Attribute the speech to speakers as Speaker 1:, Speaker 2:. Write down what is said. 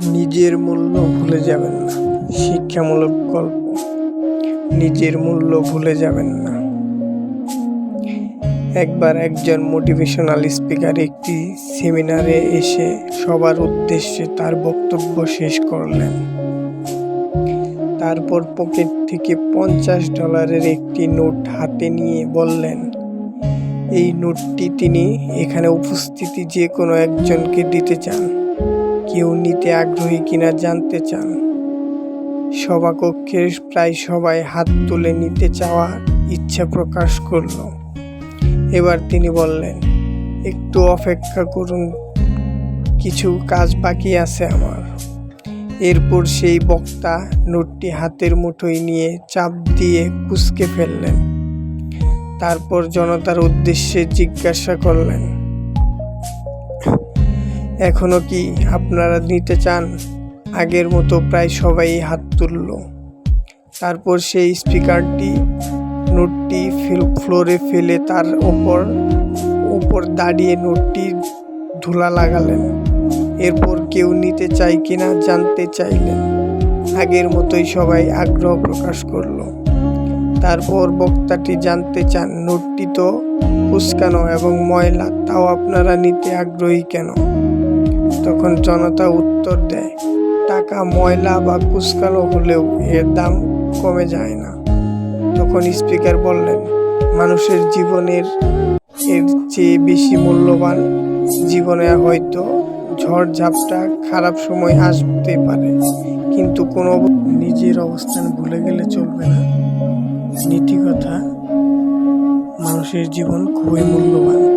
Speaker 1: নিজের মূল্য ভুলে যাবেন না। শিক্ষামূলক গল্প। নিজের মূল্য ভুলে যাবেন না। একবার একজন মোটিভেশনাল স্পিকার একটি সেমিনারে এসে সবার উদ্দেশ্যে তার বক্তব্য শেষ করলেন। তারপর পকেট থেকে পঞ্চাশ ডলারের একটি নোট হাতে নিয়ে বললেন, এই নোটটি তিনি এখানে উপস্থিতি যে কোনো একজনকে দিতে চান। কেউ নিতে আগ্রহী কিনা জানতে চান। সভাকক্ষের প্রায় সবাই হাত তুলে নিতে চাওয়া ইচ্ছা প্রকাশ করল। এবার তিনি বললেন, একটু অপেক্ষা করুন, কিছু কাজ বাকি আছে আমার। এরপর সেই বক্তা নোটটি হাতের মুঠোয় নিয়ে চাপ দিয়ে কুচকে ফেললেন। তারপর জনতার উদ্দেশ্যে জিজ্ঞাসা করলেন এখনও কি আপনারা নিতে চান? আগের মতো প্রায় সবাই হাত তুলল। তারপর সেই স্পিকারটি নোটটি ফিল- ফ্লোরে ফেলে তার ওপর ওপর দাঁড়িয়ে নোটটি ধুলা লাগালেন। এরপর কেউ নিতে চায় কিনা জানতে চাইলেন। আগের মতোই সবাই আগ্রহ প্রকাশ করল। তারপর বক্তাটি জানতে চান, নোটটি তো কুচকানো এবং ময়লা, তাও আপনারা নিতে আগ্রহী কেন? তখন জনতা উত্তর দেয়, টাকা, ময়লা বা কুচকানো হলেও এর দাম কমে যায় না। তখন স্পিকার বললেন, মানুষের জীবনের এর চেয়ে বেশি মূল্যবান জীবনে হয়তো ঝড় ঝাপটা খারাপ সময় আসতে পারে, কিন্তু কোনো নিজের অবস্থান ভুলে গেলে চলবে না। নীতি কথা, মানুষের জীবন খুবই মূল্যবান।